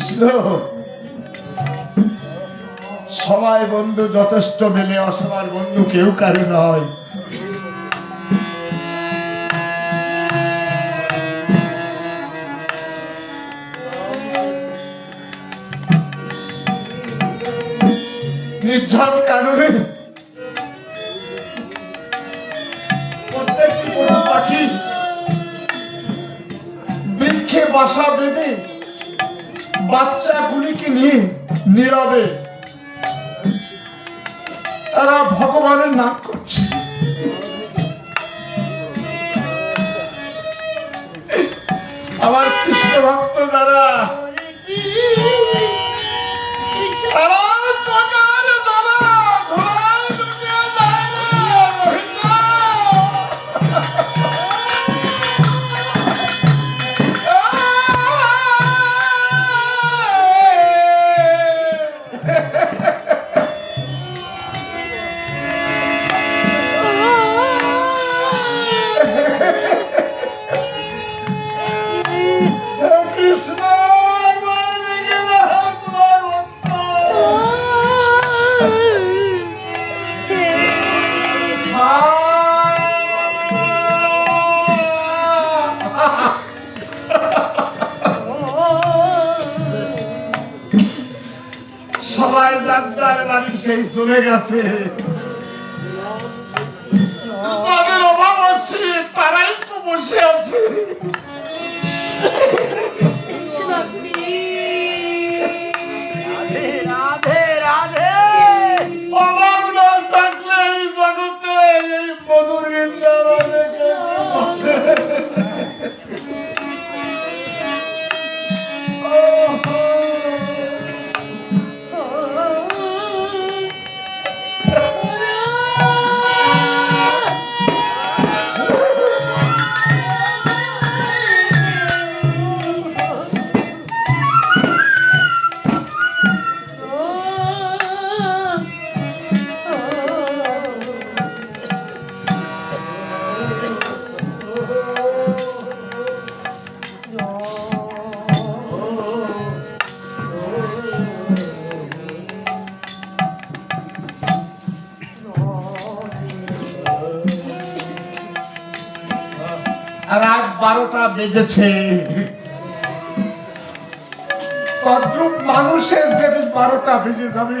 কৃষ্ণ সবাই বন্ধু, যথেষ্ট মেলে, অসবার বন্ধু কেউ কারও নয়। নির্ঝর কারণে প্রত্যেকটি পাখি বৃক্ষে বাসা বেঁধে বাচ্চাগুলিকে নিয়ে নীরবে। তারা ভগবানের নাম করছে। আমার কৃষ্ণ ভক্ত দ্বারা সেই চলে গেছে। তাদের অভাব আছে তারাই তো বসে আছে। বারোটা বেজেছে। তদ্রুপ মানুষের যেদিন বারোটা বেজে যাবে।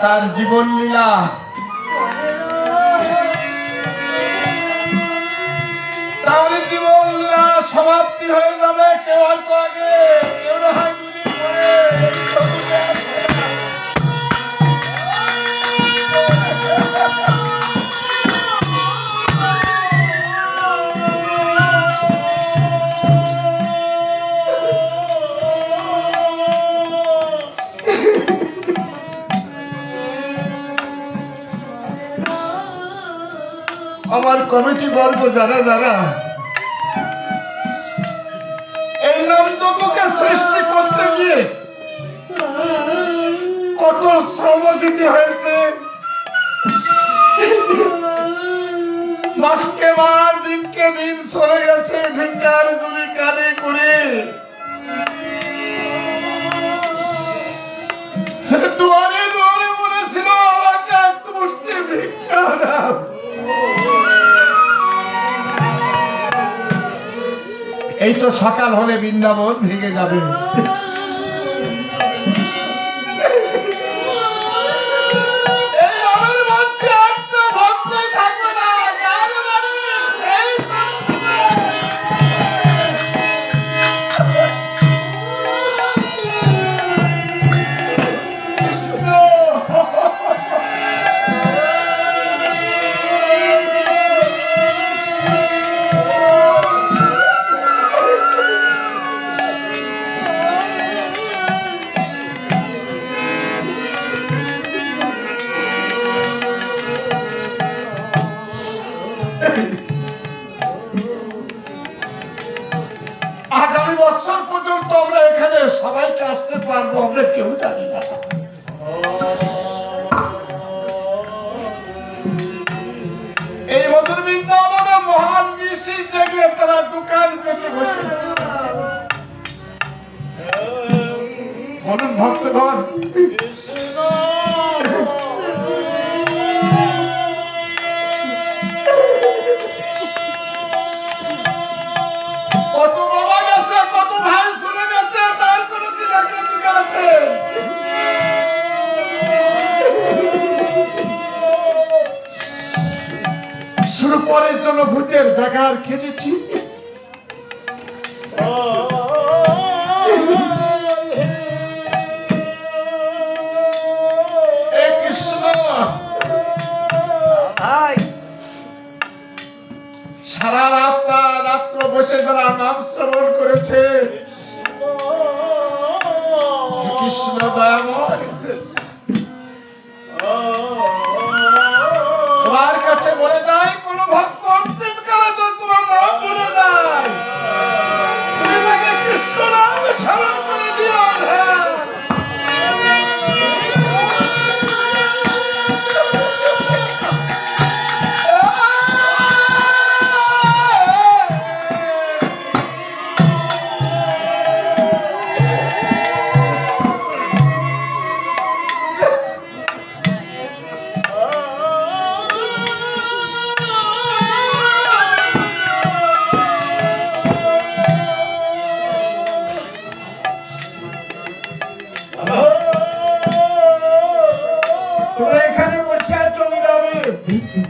তার জীবন লীলা। তাহলে জীবন লীলা সমাপ্তি হয়ে যাবে। কেউ হয়তো আগে, কেউ না হয় দুদিন পরে। কমিটি বর্গ, যারা যারা। এই নামযজ্ঞকে সৃষ্টি করতে গিয়ে কত শ্রম দিতে হয়েছে। মাসকে মাস, দিনকে দিন চলে গেছে ভিক্ষার গুলি কানে এই তো সকাল হলে বৃন্দাবন ভেঙে যাবে। সবাইকে আসতে পারব, আমরা কেউ জানি না। এই মধুর বৃন্দাবনে মহান ঋষি জেগে তারা দোকান পেতে বসে। ভক্তগণ শুরু পরের জন্য ভূতের বেকার খেটেছি। কৃষ্ণ। সারা রাতটা রাত্র বসে যারা নাম শ্রবণ করেছে। কৃষ্ণ দয়াময়।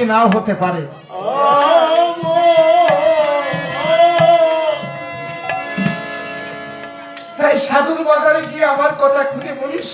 ভাগ্যে নাও হতে পারে। তাই সাধুর বাজারে গিয়ে আমার কথা খুলে বলিস।